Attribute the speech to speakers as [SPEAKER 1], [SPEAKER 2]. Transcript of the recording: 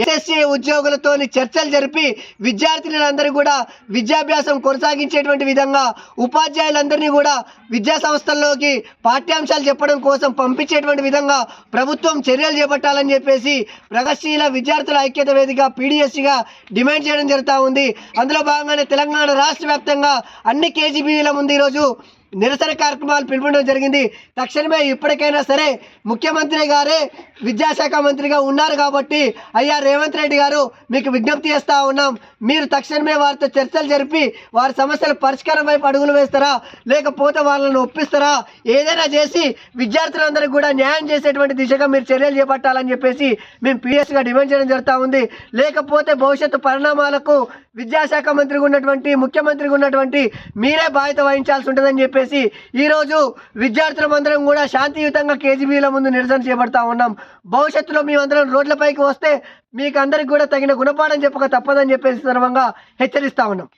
[SPEAKER 1] SSC ఉద్యోగులతో చర్చలు జరిపి విద్యార్థినులందరూ కూడా విద్యాభ్యాసం కొనసాగించేటువంటి విధంగా ఉపాధ్యాయులందరినీ కూడా విద్యా సంస్థల్లోకి పాఠ్యాంశాలు చెప్పడం కోసం పంపించేటువంటి విధంగా ప్రభుత్వం చర్యలు చేపట్టాలని చెప్పేసి ప్రగతిశీల విద్యార్థుల ఐక్యత వేదిక పీడిఎస్సీగా డిమాండ్ చేయడం జరుగుతూ ఉంది. అందులో భాగంగానే తెలంగాణ రాష్ట్ర వ్యాప్తంగా అన్ని కేజీబీల ముందు ఈరోజు నిరసన కార్యక్రమాలు పిలుపుకోవడం జరిగింది. తక్షణమే ఇప్పటికైనా సరే ముఖ్యమంత్రి గారే విద్యాశాఖ మంత్రిగా ఉన్నారు కాబట్టి అయ్యా రేవంత్ రెడ్డి గారు మీకు విజ్ఞప్తి చేస్తూ ఉన్నాం. మీరు తక్షణమే వారితో చర్చలు జరిపి వారి సమస్యల పరిష్కారం వైపు అడుగులు వేస్తారా? లేకపోతే వాళ్ళని ఒప్పిస్తారా? ఏదైనా చేసి విద్యార్థులందరికీ కూడా న్యాయం చేసేటువంటి దిశగా మీరు చర్యలు చేపట్టాలని చెప్పేసి మేము పిఎస్గా డిమాండ్ చేయడం జరుగుతూ ఉంది. లేకపోతే భవిష్యత్తు పరిణామాలకు విద్యాశాఖ మంత్రిగా ఉన్నటువంటి ముఖ్యమంత్రిగా ఉన్నటువంటి మీరే బాధ్యత వహించాల్సి ఉంటుందని చెప్పేసి ఈరోజు విద్యార్థులమందరం కూడా శాంతియుతంగా కేజీబీల ముందు నిరసన చేపడతా ఉన్నాం. భవిష్యత్తులో మేమందరం రోడ్లపైకి వస్తే మీకు అందరికి కూడా తగిన గుణపాఠం చెప్పక తప్పదని చెప్పేసి సందర్భంగా హెచ్చరిస్తా ఉన్నాం.